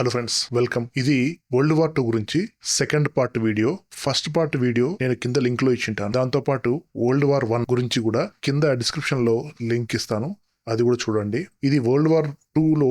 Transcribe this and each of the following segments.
Hello friends welcome ఇది world war two గురించి second part video first part video నేను కింద లింక్లో ఇచ్చింటాను. దాంతో పాటు వరల్డ్ వార్ వన్ గురించి కూడా కింద డిస్క్రిప్షన్లో లింక్ ఇస్తాను. అది కూడా చూడండి. ఇది వరల్డ్ వార్ టూలో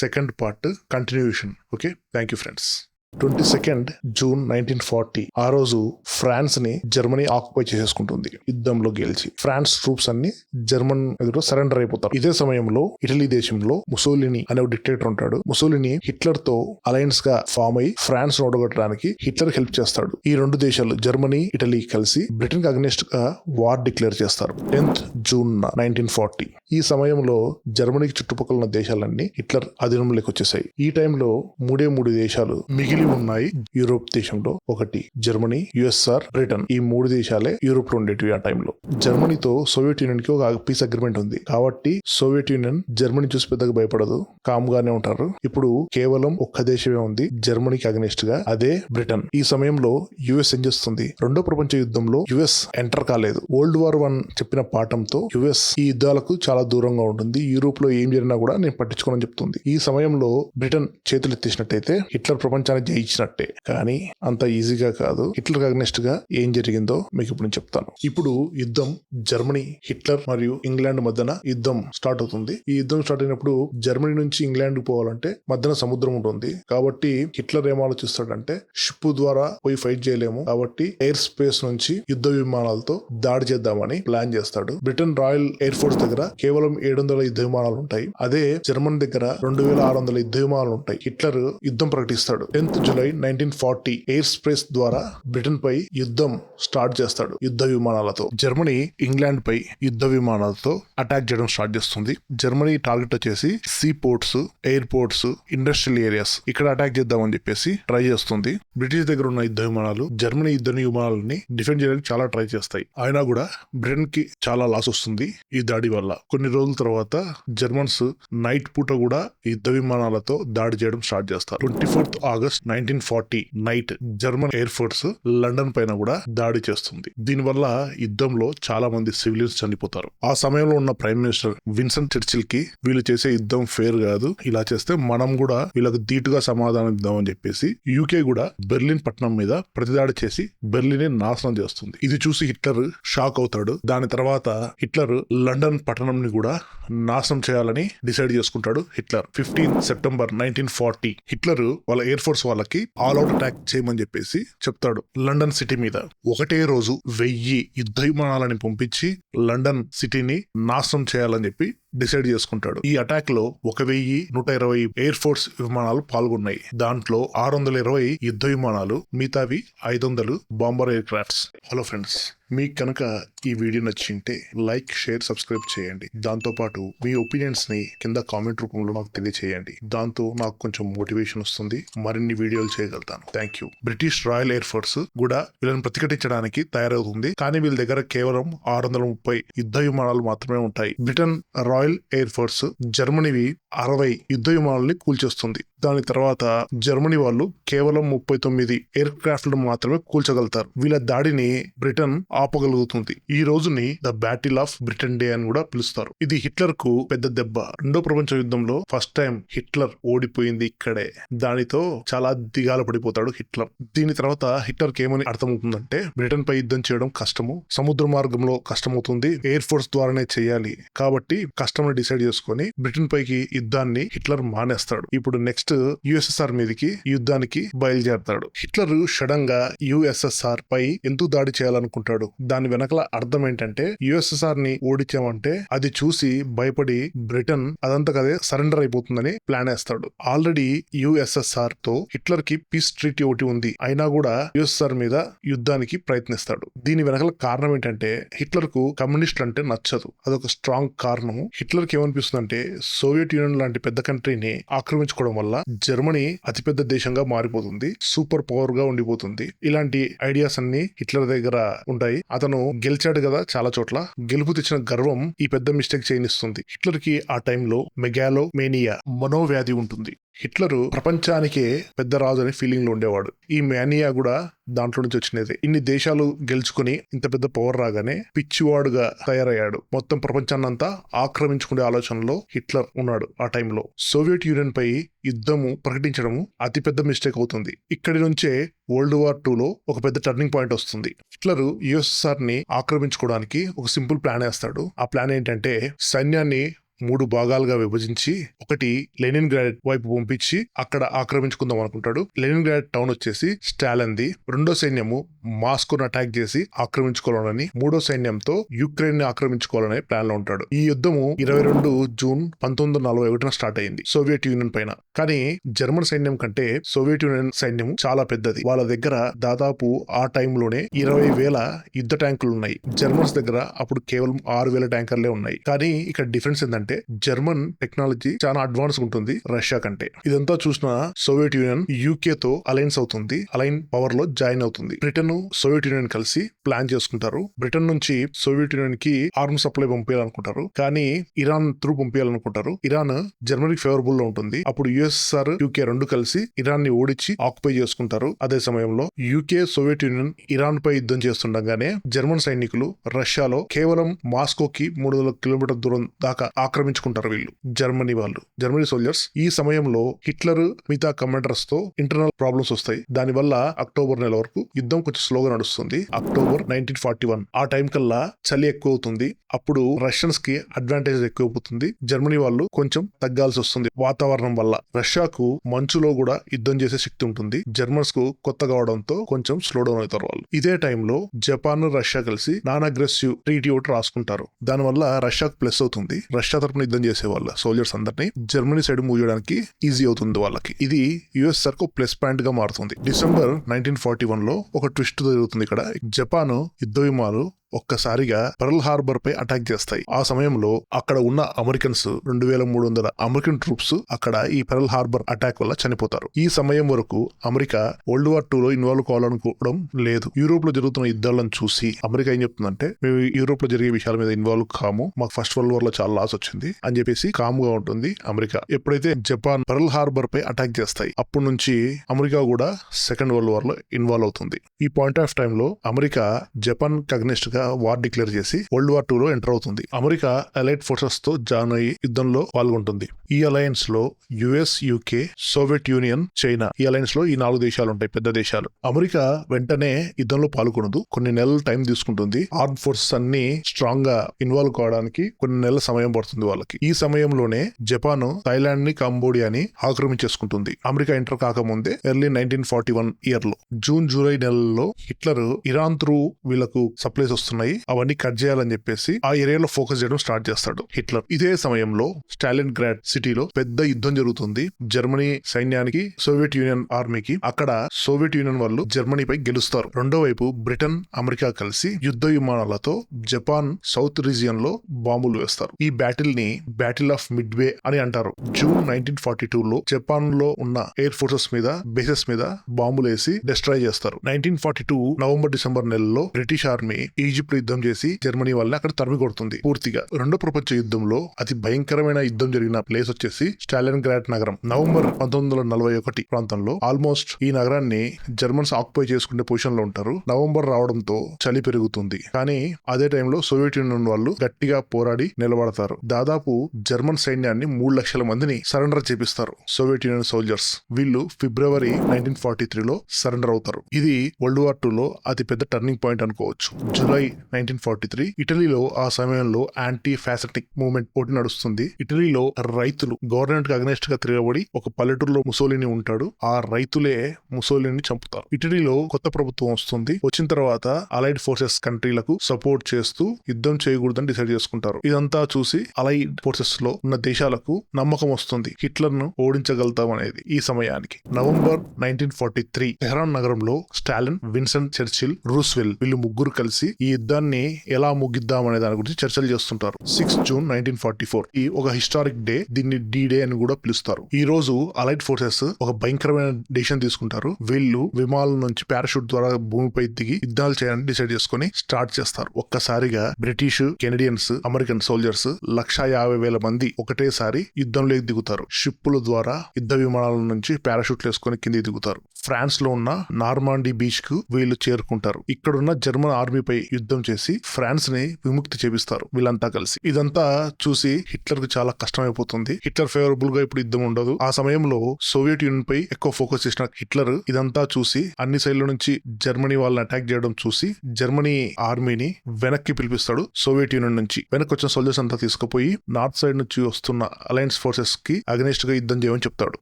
second part continuation okay thank you friends twenty second June nineteen forty. ఆ రోజు ఫ్రాన్స్ని జర్మనీ ఆక్యుపై చేసేసుకుంటుంది. యుద్ధంలో గెలిచి ఫ్రాన్స్ ట్రూప్స్ అన్ని జర్మన్ ఎదుట సరెండర్ అయిపోతారు. ఇదే సమయంలో ఇటలీ దేశంలో ముసోలిని అనే ఒక డిక్టేటర్ ఉంటాడు. ముసోలిని హిట్లర్తో అలయన్స్గా ఫామ్ అయి ఫ్రాన్స్ ఓడగొట్టడానికి హిట్లర్ హెల్ప్ చేస్తాడు. ఈ రెండు దేశాలు జర్మనీ ఇటలీ కలిసి బ్రిటన్కి అగ్నెస్ట్గా వార్ డిక్లేర్ చేస్తారు. Tenth June nineteen forty. ఈ సమయంలో జర్మనీకి చుట్టుపక్కల ఉన్న దేశాలన్నీ హిట్లర్ అధీనంలోకి వచ్చేసాయి ఈ టైంలో మూడే మూడు దేశాలు మిగిలి ఉన్నాయి యూరోప్ దేశంలో ఒకటి జర్మనీ యుఎస్ఆర్ బ్రిటన్. ఈ మూడు దేశాలే యూరోప్లో ఉండేటివి ఆ టైంలో. జర్మనీతో సోవియట్ యూనియన్కి ఒక పీస్ అగ్రిమెంట్ ఉంది. కాబట్టి సోవియట్ యూనియన్ జర్మనీ చూసి పెద్దగా భయపడదు కామ్ గానే ఉంటారు. ఇప్పుడు కేవలం ఒక్క దేశమే ఉంది జర్మనీకి అగనిస్ట్గా అదే బ్రిటన్. ఈ సమయంలో యుఎస్ ఏం చేస్తుంది? రెండో ప్రపంచ యుద్ధంలో యుఎస్ ఎంటర్ కాలేదు. వరల్డ్ వార్ వన్ చెప్పిన పాఠంతో యుఎస్ ఈ యుద్ధాలకు చాలా దూరంగా ఉంటుంది. యూరోప్లో ఏం జరిగినా కూడా నేను పట్టించుకోనని చెప్తుంది. ఈ సమయంలో బ్రిటన్ చేతులు ఎత్తేసినట్టయితే హిట్లర్ ప్రపంచానికి జయించినట్టే. కానీ అంత ఈజీగా కాదు. హిట్లర్ అగ్నెస్ట్గా ఏం జరిగిందో మీకు ఇప్పుడు నేను చెప్తాను. ఇప్పుడు యుద్ధం జర్మనీ హిట్లర్ మరియు ఇంగ్లాండ్ మధ్యన యుద్ధం స్టార్ట్ అవుతుంది. ఈ యుద్ధం స్టార్ట్ అయినప్పుడు జర్మనీ నుంచి ఇంగ్లాండ్ పోవాలంటే మధ్యన సముద్రం ఉంటుంది. కాబట్టి హిట్లర్ ఏం ఆలోచిస్తాడంటే షిప్ ద్వారా పోయి ఫైట్ చేయలేము. కాబట్టి ఎయిర్ స్పేస్ నుంచి యుద్ధ విమానాలతో దాడి చేద్దామని ప్లాన్ చేస్తాడు. బ్రిటన్ రాయల్ ఎయిర్ ఫోర్స్ దగ్గర కేవలం ఏడు వందల యుద్ధ విమానాలు ఉంటాయి. అదే జర్మన్ దగ్గర రెండు వేల ఆరు వందల యుద్ధ విమానాలు ఉంటాయి. హిట్లర్ యుద్ధం ప్రకటిస్తాడు. Tenth July nineteen forty air space ద్వారా బ్రిటన్ పై యుద్ధం స్టార్ట్ చేస్తాడు. యుద్ధ విమానాలతో. జర్మనీ ఇంగ్లాండ్ పై యుద్ధ విమానాలతో అటాక్ చేయడం స్టార్ట్ చేస్తుంది. జర్మనీ టార్గెట్ వచ్చేసి see ports airports industrial areas ఇక్కడ అటాక్ చేద్దామని చెప్పేసి ట్రై చేస్తుంది. బ్రిటిష్ దగ్గర ఉన్న యుద్ధ విమానాలు జర్మనీ యుద్ధ విమానాలని డిఫెండ్ చేయడానికి చాలా ట్రై చేస్తాయి. అయినా కూడా బ్రిటన్కి చాలా లాస్ వస్తుంది ఈ దాడి వల్ల. కొన్ని రోజుల తర్వాత జర్మన్స్ నైట్ పూట కూడా యుద్ధ విమానాలతో దాడి చేయడం స్టార్ట్ చేస్తారు. Twenty fourth August nineteen forty night German air force London పైన కూడా దాడి చేస్తుంది. దీనివల్ల యుద్ధంలో చాలా మంది సివిలియన్స్ చనిపోతారు. ఆ సమయంలో ఉన్న ప్రైమ్ మినిస్టర్ విన్సెంట్ చర్చిల్కి వీళ్ళు చేసే యుద్ధం ఫేర్ కాదు. ఇలా చేస్తే మనం కూడా వీళ్ళకి ధీటుగా సమాధానం ఇద్దామని చెప్పేసి యూకే కూడా బెర్లిన్ పట్టణం మీద ప్రతిదాడి చేసి బెర్లిన్ నాశనం చేస్తుంది. ఇది చూసి హిట్లర్ షాక్ అవుతాడు. దాని తర్వాత హిట్లర్ లండన్ పట్టణం ని కూడా నాశనం చేయాలని డిసైడ్ చేసుకుంటాడు Hitler. Fifteen September nineteen forty Hitler వాళ్ళ ఎయిర్ ఫోర్స్ వాళ్ళ వాళ్ళకి ఆల్ అవుట్ అటాక్ చేయమని చెప్పేసి చెప్తాడు లండన్ సిటీ మీద. ఒకటే రోజు వెయ్యి యుద్ధ విమానాలని పంపించి లండన్ సిటీని నాశనం చేయాలని చెప్పి డిసైడ్ చేసుకుంటాడు. ఈ అటాక్లో ఒక వెయ్యి నూట ఇరవై ఎయిర్ ఫోర్స్ విమానాలు పాల్గొన్నాయి. దాంట్లో ఆరు వందల ఇరవై యుద్ధ విమానాలు మిగతావి ఐదు వందలు bomber aircrafts. Hello friends మీకు కనుక ఈ వీడియో నచ్చింటే లైక్ షేర్ సబ్స్క్రైబ్ చేయండి. దాంతో పాటు మీ ఒపీనియన్స్ని కింద కామెంట్ రూపంలో నాకు తెలియచేయండి. దాంతో నాకు కొంచెం మోటివేషన్ వస్తుంది. మరిన్ని వీడియోలు చేయగలుగుతాను. Thank you. British royal air force కూడా వీళ్ళని ప్రతిఘటించడానికి తయారవుతుంది. కానీ వీళ్ళ దగ్గర కేవలం ఆరు వందల ముప్పై యుద్ధ విమానాలు మాత్రమే ఉంటాయి. బ్రిటన్ రాయల్ ఎయిర్ ఫోర్స్ జర్మనీవి అరవై యుద్ధ విమానాల్ని కూల్చేస్తుంది. దాని తర్వాత జర్మనీ వాళ్ళు కేవలం ముప్పై తొమ్మిది ఎయిర్ క్రాఫ్ట్లను మాత్రమే కూల్చగలుగుతారు. వీళ్ళ దాడిని బ్రిటన్ ఆపగలుగుతుంది. ఈ రోజుని the battle of Britain day అని కూడా పిలుస్తారు. ఇది హిట్లర్కు పెద్ద దెబ్బ. రెండో ప్రపంచ యుద్ధంలో ఫస్ట్ టైం హిట్లర్ ఓడిపోయింది ఇక్కడే. దానితో చాలా దిగాల పడిపోతాడు హిట్లర్. దీని తర్వాత హిట్లర్కి ఏమని అర్థమవుతుందంటే బ్రిటన్ పై యుద్ధం చేయడం కష్టము సముద్ర మార్గంలో కష్టమవుతుంది ఎయిర్ ఫోర్స్ ద్వారానే చేయాలి. కాబట్టి కష్టం డిసైడ్ చేసుకొని బ్రిటన్ పైకి యుద్ధాన్ని హిట్లర్ మానేస్తాడు. ఇప్పుడు నెక్స్ట్ యుఎస్ఎస్ఆర్ మీదకి యుద్ధానికి బయలుదేరతాడు. హిట్లర్ సడన్గా యుఎస్ఎస్ఆర్ పై ఎందుకు దాడి చేయాలనుకుంటాడు. దాని వెనకల అర్థం ఏంటంటే యుఎస్ఎస్ఆర్ని ఓడించామంటే అది చూసి భయపడి బ్రిటన్ అదంతకదే సరెండర్ అయిపోతుందని ప్లాన్ వేస్తాడు. ఆల్రెడీ యుఎస్ఎస్ఆర్తో హిట్లర్కి పీస్ ట్రీటీ ఒకటి ఉంది. అయినా కూడా యుఎస్ఎస్ఆర్ మీద యుద్ధానికి ప్రయత్నిస్తాడు. దీని వెనకల కారణం ఏంటంటే హిట్లర్కు కమ్యూనిస్ట్ అంటే నచ్చదు. అదొక స్ట్రాంగ్ కారణం. హిట్లర్కి ఏమనిపిస్తుందంటే సోవియట్ యూనియన్ లాంటి పెద్ద కంట్రీని ఆక్రమించుకోవడం వల్ల జర్మనీ అతిపెద్ద దేశంగా మారిపోతుంది సూపర్ పవర్గా ఉండిపోతుంది. ఇలాంటి ఐడియాస్ అన్ని హిట్లర్ దగ్గర ఉంటాయి. అతను గెలిచాడు కదా చాలా చోట్ల. గెలుపు తెచ్చిన గర్వం ఈ పెద్ద మిస్టేక్ చేయనిస్తుంది. హిట్లర్కి ఆ టైంలో మెగాలో మేనియా మనోవ్యాధి ఉంటుంది. హిట్లరు ప్రపంచానికే పెద్ద రాజు అనే ఫీలింగ్లో ఉండేవాడు. ఈ మేనియా కూడా దాంట్లో నుంచి వచ్చినది. ఇన్ని దేశాలు గెలుచుకుని ఇంత పెద్ద పవర్ రాగానే పిచ్చివాడుగా తయారయ్యాడు. మొత్తం ప్రపంచాన్నంతా ఆక్రమించుకునే ఆలోచనలో హిట్లర్ ఉన్నాడు ఆ టైంలో. సోవియట్ యూనియన్ పై యుద్ధము ప్రకటించడము అతిపెద్ద మిస్టేక్ అవుతుంది. ఇక్కడి నుంచే వరల్డ్ వార్ టూలో ఒక పెద్ద టర్నింగ్ పాయింట్ వస్తుంది. హిట్లర్ యుఎస్ఎస్ఆర్ని ఆక్రమించుకోవడానికి ఒక సింపుల్ ప్లాన్ వేస్తాడు. ఆ ప్లాన్ ఏంటంటే సైన్యాన్ని మూడు భాగాలుగా విభజించి ఒకటి లెనిన్ గ్రాడ్ వైపు పంపించి అక్కడ ఆక్రమించుకుందాం అనుకుంటాడు. లెనిన్ గ్రాడ్ టౌన్ వచ్చేసి స్టాలన్ది. రెండో సైన్యము మాస్కోను అటాక్ చేసి ఆక్రమించుకోవాలని మూడో సైన్యంతో యుక్రెయిన్ని ఆక్రమించుకోవాలనే ప్లాన్లో ఉంటాడు. ఈ యుద్ధము ఇరవై రెండు జూన్ పంతొమ్మిది వందల నలభై ఒకటిన స్టార్ట్ అయింది సోవియట్ యూనియన్ పైన. కానీ జర్మన్ సైన్యం కంటే సోవియట్ యూనియన్ సైన్యం చాలా పెద్దది. వాళ్ళ దగ్గర దాదాపు ఆ టైంలోనే ఇరవై వేల యుద్ధ ట్యాంకులు ఉన్నాయి. జర్మన్స్ దగ్గర అప్పుడు కేవలం ఆరు వేల ట్యాంకర్లే ఉన్నాయి. కానీ ఇక్కడ డిఫరెన్స్ ఏంటంటే జర్మన్ టెక్నాలజీ చాలా అడ్వాన్స్ ఉంటుంది రష్యా కంటే. ఇదంతా చూసిన సోవియట్ యూనియన్ యూకే తో అలయన్స్ అవుతుంది అలైన్ పవర్లో జాయిన్ అవుతుంది. బ్రిటన్ సోవియట్ యూనియన్ కలిసి ప్లాన్ చేసుకుంటారు. బ్రిటన్ నుంచి సోవియట్ యూనియన్కి ఆర్మ్ సప్లై పంపించాలనుకుంటారు కానీ ఇరాన్ త్రూ పంపించాలనుకుంటారు ఇరాన్ జర్మనీకి ఫేవరబుల్లో ఉంటుంది. అప్పుడు యుఎస్ఆర్ యూకే రెండు కలిసి ఇరాన్ని ఓడించి ఆక్యుపై చేసుకుంటారు. అదే సమయంలో యూకే సోవియట్ యూనియన్ ఇరాన్ పై యుద్ధం చేస్తుండగానే జర్మన్ సైనికులు రష్యాలో కేవలం మాస్కోకి మూడు వందల కిలోమీటర్ దూరం దాకా ఆక్రమించుకుంటారు వీళ్ళు. జర్మనీ వాళ్ళు. జర్మనీ సోల్జర్స్ ఈ సమయంలో హిట్లర్ మిగతా కమాండర్స్తో ఇంటర్నల్ ప్రాబ్లమ్స్ వస్తాయి. దానివల్ల అక్టోబర్ నెల వరకు యుద్ధం కొంచెం స్లోగా నడుస్తుంది. అక్టోబర్ నైన్టీన్ ఫార్టీ వన్ ఆ టైం కల్లా చలి ఎక్కువ అవుతుంది అప్పుడు రష్యన్స్కి అడ్వాంటేజ్ ఎక్కువ అవుతుంది జర్మనీ వాళ్ళు కొంచెం తగ్గాల్సి వస్తుంది వాతావరణం వల్ల. రష్యాకు మంచులో కూడా యుద్ధం చేసే శక్తి ఉంటుంది. జర్మన్స్కు కొత్త కావడంతో కొంచెం స్లో డౌన్ అవుతారు వాళ్ళు. ఇదే టైంలో జపాన్ రష్యా కలిసి నాన్ అగ్రెసివ్ ట్రీటీ ఒకటి రాసుకుంటారు. దానివల్ల రష్యాకు ప్లస్ అవుతుంది. రష్యా తరపున యుద్ధం చేసే వాళ్ళ సోల్జర్స్ అందరినీ జర్మనీ సైడ్ మూవ్ చేయడానికి ఈజీ అవుతుంది వాళ్ళకి. ఇది యుఎస్ సర్కు ప్లస్ పాయింట్గా మారుతుంది. డిసెంబర్ నైన్టీన్ ఫార్టీ వన్లో ఒక ట్విస్ట్ జరుగుతుంది ఇక్కడ. జపాన్ యుద్ధ విమానాలు ఒక్కసారిగా పర్ల్ హార్బర్ పై అటాక్ చేస్తాయి. ఆ సమయంలో అక్కడ ఉన్న అమెరికన్స్ రెండు వేల మూడు వందల అమెరికన్ ట్రూప్స్ అక్కడ ఈ పెరల్ హార్బర్ అటాక్ వల్ల చనిపోతారు. ఈ సమయం వరకు అమెరికా వరల్డ్ వార్ టూలో ఇన్వాల్వ్ కావాలనుకోవడం లేదు. యూరోప్లో జరుగుతున్న యుద్ధాలను చూసి అమెరికా ఏం చెప్తుందంటే మేము యూరోప్లో జరిగే విషయాల మీద ఇన్వాల్వ్ కాము. మాకు ఫస్ట్ వరల్డ్ వార్లో చాలా లాస్ వచ్చింది అని చెప్పేసి కామ్గా ఉంటుంది అమెరికా. ఎప్పుడైతే జపాన్ పెరల్ హార్బర్ పై అటాక్ చేస్తాయి అప్పటి నుంచి అమెరికా కూడా సెకండ్ వరల్డ్ వార్లో ఇన్వాల్వ్ అవుతుంది. ఈ పాయింట్ ఆఫ్ టైమ్లో అమెరికా జపాన్ కగ్నిస్ట్గా వార్ డిక్లేర్ చేసి వరల్డ్ వార్ టూ లో ఎంటర్ అవుతుంది. అమెరికా అలైట్ ఫోర్సెస్తో జాయిన్ అయ్యి యుద్ధంలో పాల్గొంటుంది. ఈ అలయన్స్లో US UK Soviet Union China ఈ అలయన్స్లో ఈ నాలుగు దేశాలు ఉంటాయి పెద్ద దేశాలు. అమెరికా వెంటనే యుద్ధంలో పాల్గొనదు. కొన్ని నెలలు టైం తీసుకుంటుంది. ఆర్మ్ ఫోర్సెస్ అన్ని స్ట్రాంగ్గా ఇన్వాల్వ్ కావడానికి కొన్ని నెలల సమయం పడుతుంది వాళ్ళకి. ఈ సమయంలోనే జపాన్ థైలాండ్ని కంబోడియాని ఆక్రమించేసుకుంటుంది. అమెరికా ఎంటర్ కాకముందే ఎర్లీ నైన్టీన్ ఫార్టీ వన్ ఇయర్లో జూన్ జూలై నెలల్లో హిట్లర్ ఇరాన్ త్రూ వీళ్ళకు సప్లైస్ వస్తుంది. వస్తున్నాయి. అవన్నీ కట్ చేయాలని చెప్పేసి ఆ ఏరియాలో ఫోకస్ చేయడం స్టార్ట్ చేస్తాడు. హిట్లర్. ఇదే సమయంలో స్టాలిన్ గ్రాడ్ సిటీలో పెద్ద యుద్ధం జరుగుతుంది. జర్మనీ సైన్యానికి సోవియట్ యూనియన్ ఆర్మీకి. అక్కడ సోవియట్ యూనియన్ వాళ్ళు జర్మనీపై గెలుస్తారు. రెండో వైపు బ్రిటన్ అమెరికా కలిసి యుద్ధ విమానాలతో జపాన్ సౌత్ రీజియన్లో బాంబులు వేస్తారు. ఈ బ్యాటిల్ని బ్యాటిల్ ఆఫ్ మిడ్వే అని అంటారు. జూన్ నైన్టీన్ ఫార్టీ టూ లో జపాన్లో ఉన్న ఎయిర్ ఫోర్సెస్ మీద బేసెస్ మీద బాంబులు వేసి డిస్ట్రాయ్ చేస్తారు. Nineteen forty two November December నెలలో బ్రిటిష్ ఆర్మీ ఈజిప్ట్ లో యుద్ధం చేసి జర్మనీ వల్ల అక్కడ తరిమి కొడుతుంది పూర్తిగా. రెండో ప్రపంచ యుద్ధంలో అతి భయంకరమైన యుద్ధం జరిగిన ప్లేస్ వచ్చేసి స్టాలిన్ గ్రాట్ నగరం. నవంబర్ పంతొమ్మిది వందల నలభై ఒకటి ప్రాంతంలో ఆల్మోస్ట్ ఈ నగరాన్ని జర్మన్స్ ఆక్యుపై చేసుకునే పొజిషన్లో ఉంటారు. నవంబర్ రావడంతో చలి పెరుగుతుంది. కానీ అదే టైంలో సోవియట్ యూనియన్ వాళ్ళు గట్టిగా పోరాడి నిలబడతారు. దాదాపు జర్మన్ సైన్యాన్ని మూడు లక్షల మందిని సరెండర్ చేపిస్తారు సోవియట్ యూనియన్ సోల్జర్స్. వీళ్ళు ఫిబ్రవరి నైన్టీన్ ఫార్టీ త్రీలో సరెండర్ అవుతారు. ఇది వరల్డ్ వార్ టూ లో అతి పెద్ద టర్నింగ్ పాయింట్ అనుకోవచ్చు. జూలై నైన్టీన్ ఫార్టీ త్రీ ఇటలీలో ఆ సమయంలో యాంటీ ఫ్యాసటిక్ మూవ్మెంట్ పోటీ నడుస్తుంది. ఇటలీలో రైతులు గవర్నమెంట్కి అగ్నెస్ట్గా తిరగబడి ఒక పల్లెటూరులో ముసోలిని ఉంటాడు. ఆ రైతులే ముసోలిని చంపుతారు. ఇటలీలో కొత్త ప్రభుత్వం వస్తుంది. వచ్చిన తర్వాత అలైడ్ ఫోర్సెస్ కంట్రీలకు సపోర్ట్ చేస్తూ యుద్ధం చేయకూడదని డిసైడ్ చేసుకుంటారు. ఇదంతా చూసి అలైడ్ ఫోర్సెస్లో ఉన్న దేశాలకు నమ్మకం వస్తుంది. హిట్లర్ను ఓడించగలుగుతాం అనేది ఈ సమయానికి. November nineteen forty three Tehran నగరంలో స్టాలిన్ విన్సెంట్ చర్చిల్ రూస్వెల్ వీళ్ళు ముగ్గురు కలిసి ఈ యుద్ధాన్ని ఎలా ముగిద్దాం అనే దాని గురించి చర్చలు చేస్తుంటారు. Six June nineteen forty four ఈ ఒక హిస్టారిక్ డే దీన్ని డి డే అని కూడా పిలుస్తారు. ఈ రోజు అలైట్ ఫోర్సెస్ ఒక భయంకరమైన డెసిషన్ తీసుకుంటారు. వీళ్ళు విమానాల నుంచి పారాషూట్ ద్వారా భూమిపై దిగి యుద్ధాలు చేయాలని డిసైడ్ చేసుకుని స్టార్ట్ చేస్తారు. ఒక్కసారిగా బ్రిటిష్ కెనడియన్స్ అమెరికన్ సోల్జర్స్ లక్షా యాభై వేల మంది ఒకటేసారి యుద్ధంలోకి దిగుతారు. షిప్పుల ద్వారా యుద్ధ విమానాల నుంచి పారాషూట్లు వేసుకొని కింద దిగుతారు. ఫ్రాన్స్లో ఉన్న నార్మాండీ బీచ్కు వీళ్ళు చేరుకుంటారు. ఇక్కడున్న జర్మన్ ఆర్మీపై యుద్ధం చేసి ఫ్రాన్స్ని విముక్తి చేపిస్తారు వీళ్ళంతా కలిసి. ఇదంతా చూసి హిట్లర్కు చాలా కష్టమైపోతుంది. హిట్లర్ ఫేవరబుల్గా ఇప్పుడు యుద్ధం ఉండదు. ఆ సమయంలో సోవియట్ యూనియన్ పై ఎక్కువ ఫోకస్ చేసిన హిట్లర్ ఇదంతా చూసి అన్ని సైడ్ల నుంచి జర్మనీ వాళ్ళని అటాక్ చేయడం చూసి జర్మనీ ఆర్మీని వెనక్కి పిలిపిస్తాడు సోవియట్ యూనియన్ నుంచి. వెనక్కి వచ్చిన సోల్జర్స్ అంతా తీసుకుపోయి నార్త్ సైడ్ నుంచి వస్తున్న అలయన్స్ ఫోర్సెస్కి అగనెస్ట్గా యుద్ధం చేయమని చెప్తాడు.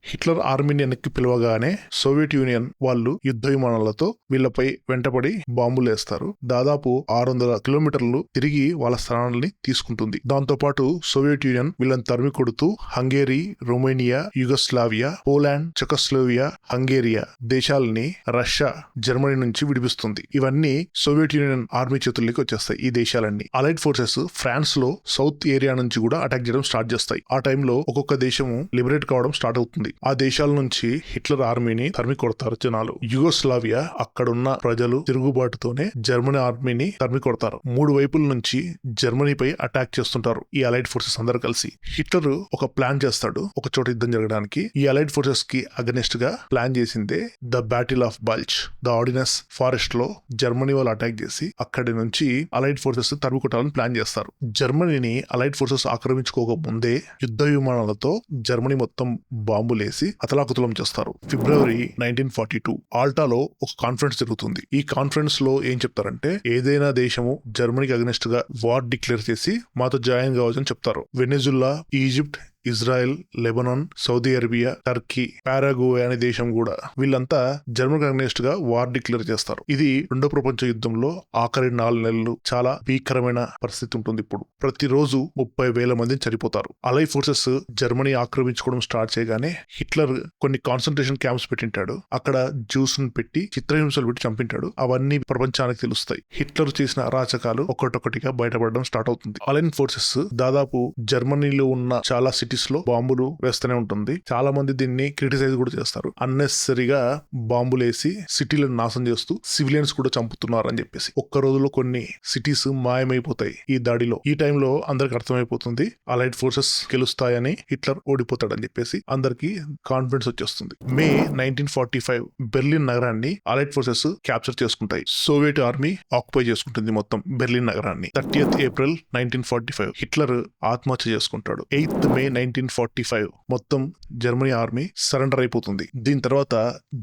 హిట్లర్ ఆర్మీని వెనక్కి పిలవగానే సోవియట్ యూనియన్ వాళ్ళు యుద్ధ విమానాలతో వీళ్ళపై వెంటపడి బాంబులు వేస్తారు. దాదాపు ఆరు వందల కిలోమీటర్లు తిరిగి వాళ్ళ స్థానాన్ని తీసుకుంటుంది. దాంతో పాటు సోవియట్ యూనియన్ వీళ్ళని తరిమి కొడుతూ Hungary Romania Yugoslavia Poland Czechoslovakia హంగేరియా దేశాలని రష్యా జర్మనీ నుంచి విడిపిస్తుంది. ఇవన్నీ సోవియట్ యూనియన్ ఆర్మీ చేతుల్లోకి వచ్చేస్తాయి ఈ దేశాలన్నీ. అలైడ్ ఫోర్సెస్ ఫ్రాన్స్లో సౌత్ ఏరియా నుంచి కూడా అటాక్ చేయడం స్టార్ట్ చేస్తాయి. ఆ టైంలో ఒక్కొక్క దేశము లిబరేట్ కావడం స్టార్ట్ అవుతుంది. ఆ దేశాల నుంచి హిట్లర్ ఆర్మీని తరిమి కొడతారు జనాలు. యుగోస్లావియా అక్కడున్న ప్రజలు తిరుగుబాటుతోనే జర్మనీ ఆర్మీని తరిమి కొడతారు. మూడు వైపుల నుంచి జర్మనీపై అటాక్ చేస్తుంటారు. ఈ అలైడ్ ఫోర్సెస్ అందరు కలిసి. హిట్లర్ ఒక ప్లాన్ చేస్తాడు. ఒక చోట యుద్ధం జరగడానికి. ఈ అలైడ్ ఫోర్సెస్కి అగనెస్ట్గా ప్లాన్ చేసిందే the battle of Bulge. The Ardennes ఫారెస్ట్లో జర్మనీ వాళ్ళు అటాక్ చేసి అక్కడి నుంచి అలైడ్ ఫోర్సెస్ తరిమి కొట్టాలని ప్లాన్ చేస్తారు. జర్మనీని అలైడ్ ఫోర్సెస్ ఆక్రమించుకోక ముందే యుద్ధ విమానాలతో జర్మనీ మొత్తం బాంబులేసి అతలాకుతలం చేస్తారు. February nineteen forty two. ఆల్టాలో ఒక కాన్ఫరెన్స్ జరుగుతుంది. ఈ కాన్ఫరెన్స్లో ఏం చెప్తారంటే ఏదైనా దేశము జర్మనీకి అగ్నిస్ట్గా వార్ డిక్లేర్ చేసి మాతో జాయిన్ కావచ్చు అని చెప్తారు. Venezuela Egypt Israel Lebanon Saudi Arabia Turkey Paraguay అనే దేశం కూడా వీళ్ళంతా జర్మన్ అగ్నెస్ట్గా వార్ డిక్లేర్ చేస్తారు. ఇది రెండో ప్రపంచ యుద్ధంలో ఆఖరి నాలుగు నెలలు చాలా భీకరమైన పరిస్థితి ఉంటుంది ఇప్పుడు. ప్రతిరోజు ముప్పై వేల మంది చనిపోతారు. అలై ఫోర్సెస్ జర్మనీ ఆక్రమించుకోవడం స్టార్ట్ చేయగానే హిట్లర్ కొన్ని కాన్సన్ట్రేషన్ క్యాంప్స్ పెట్టింటాడు. అక్కడ జ్యూస్ను పెట్టి చిత్రహింసలు పెట్టి చంపింటాడు. అవన్నీ ప్రపంచానికి తెలుస్తాయి. హిట్లర్ చేసిన అరాచకాలు ఒకటొకటిగా బయటపడడం స్టార్ట్ అవుతుంది. అలైన్ ఫోర్సెస్ దాదాపు జర్మనీలో ఉన్న చాలా సిటీస్ లో బాంబులు వేస్తూనే ఉంటుంది. చాలా మంది దీన్ని క్రిటిసైజ్ కూడా చేస్తారు. అన్నెసరీగా బాంబులు వేసి సిటీలను నాశనం చేస్తూ సివిలియన్స్ కూడా చంపుతున్నారు అని చెప్పేసి. ఒక్క రోజులో కొన్ని సిటీస్ మాయమైపోతాయి ఈ దాడిలో. ఈ టైంలో అందరికి అర్థమైపోతుంది అలైట్ ఫోర్సెస్ గెలుస్తాయని హిట్లర్ ఓడిపోతాడని చెప్పేసి అందరికి కాన్ఫిడెన్స్ వచ్చేస్తుంది. May nineteen forty five Berlin నగరాన్ని అలైట్ ఫోర్సెస్ క్యాప్చర్ చేసుకుంటాయి. సోవియట్ ఆర్మీ ఆక్యుపై చేసుకుంటుంది మొత్తం బెర్లిన్ నగరాన్ని. Thirtieth April nineteen forty five Hitler ఆత్మహత్య చేసుకుంటాడు. Eighth May nineteen forty five మొత్తం జర్మనీ ఆర్మీ సరెండర్ అయిపోతుంది. దీని తర్వాత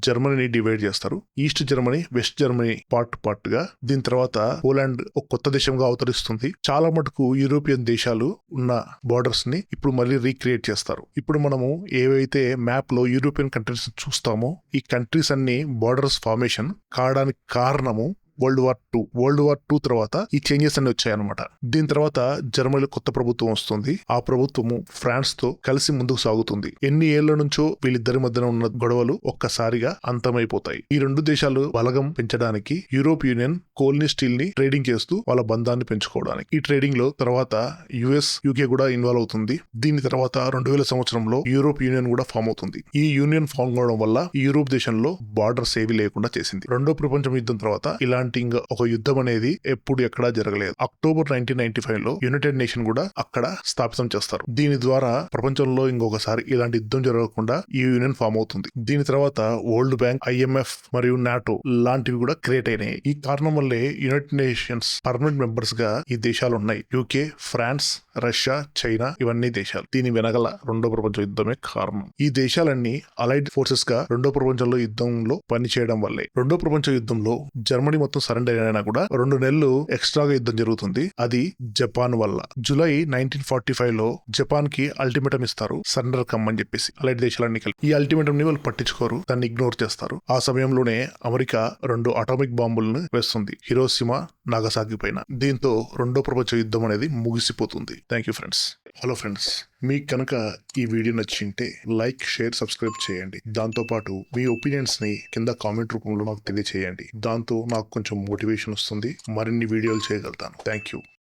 జర్మనీని డివైడ్ చేస్తారు. East Germany west Germany part పార్ట్గా దీని తర్వాత పోలాండ్ ఒక కొత్త దేశంగా అవతరిస్తుంది. చాలా మటుకు యూరోపియన్ దేశాలు ఉన్న బార్డర్స్ని ఇప్పుడు మళ్ళీ రీక్రియేట్ చేస్తారు. ఇప్పుడు మనము ఏవైతే మ్యాప్లో యూరోపియన్ కంట్రీస్ చూస్తామో ఈ కంట్రీస్ అన్ని బార్డర్స్ ఫార్మేషన్ కావడానికి కారణము world war two world war two తర్వాత ఈ చేంజెస్ అన్ని వచ్చాయన్నమాట. దీని తర్వాత జర్మనీలో కొత్త ప్రభుత్వం వస్తుంది. ఆ ప్రభుత్వము ఫ్రాన్స్తో కలిసి ముందుకు సాగుతుంది. ఎన్ని ఏళ్ళ నుంచో వీళ్ళిద్దరి మధ్యన ఉన్న గొడవలు ఒక్కసారిగా అంతమైపోతాయి. ఈ రెండు దేశాలు బలగం పెంచడానికి యూరోప్ యూనియన్ కోల్ని స్టీల్ని ట్రేడింగ్ చేస్తూ వాళ్ళ బంధాన్ని పెంచుకోవడానికి. ఈ ట్రేడింగ్లో తర్వాత యుఎస్ యూకే కూడా ఇన్వాల్వ్ అవుతుంది. దీని తర్వాత రెండు వేల సంవత్సరంలో యూరోప్ యూనియన్ కూడా ఫామ్ అవుతుంది. ఈ యూనియన్ ఫామ్ అవడం వల్ల ఈ యూరోప్ దేశంలో బార్డర్స్ ఏవి లేకుండా చేసింది. రెండో ప్రపంచ యుద్ధం తర్వాత ఇలాంటి ఇంకా ఒక యుద్ధం అనేది ఎప్పుడు ఎక్కడా జరగలేదు. అక్టోబర్ నైన్టీన్ నైన్టీ ఫైవ్లో యునైటెడ్ నేషన్ కూడా అక్కడ స్థాపితం చేస్తారు. దీని ద్వారా ప్రపంచంలో ఇంకొకసారి ఇలాంటి యుద్ధం జరగకుండా ఈ యూనియన్ ఫామ్ అవుతుంది. దీని తర్వాత వరల్డ్ బ్యాంక్ ఐఎంఎఫ్ మరియు నాటో లాంటివి కూడా క్రియేట్ అయినాయి. ఈ కారణం వల్లే యునైటెడ్ నేషన్స్ పర్మనెంట్ మెంబర్స్గా ఈ దేశాలు ఉన్నాయి. యూకే ఫ్రాన్స్ రష్యా చైనా ఇవన్నీ దేశాలు. దీని వెనగల రెండో ప్రపంచ యుద్ధమే కారణం. ఈ దేశాలన్నీ అలైడ్ ఫోర్సెస్గా రెండో ప్రపంచంలో యుద్ధంలో పనిచేయడం వల్లే. రెండో ప్రపంచ యుద్ధంలో జర్మనీ మొత్తం సరెండర్ అయినా కూడా రెండు నెలలు ఎక్స్ట్రాగా యుద్ధం జరుగుతుంది. అది జపాన్ వల్ల. జూలై నైన్టీన్ ఫార్టీ ఫైవ్లో జపాన్కి అల్టిమేటం ఇస్తారు. సరెండర్ కమ్మని చెప్పేసి. అలాంటి దేశాలన్నీ కలిపి. ఈ అల్టిమేటం ని వాళ్ళు పట్టించుకోరు. దాన్ని ఇగ్నోర్ చేస్తారు. ఆ సమయంలోనే అమెరికా రెండు అటామిక్ బాంబులను వేస్తుంది. హిరోసిమా నాగసాకి పైన. దీంతో రెండో ప్రపంచ యుద్ధం అనేది ముగిసిపోతుంది. Thank you friends. Hello friends మీకు కనుక ఈ వీడియో నచ్చింటే లైక్ షేర్ సబ్స్క్రైబ్ చేయండి. దాంతోపాటు మీ ఒపీనియన్స్ని కింద కామెంట్ రూపంలో నాకు తెలియచేయండి. దాంతో నాకు కొంచెం మోటివేషన్ వస్తుంది. మరిన్ని వీడియోలు చేయగలుగుతాను. Thank you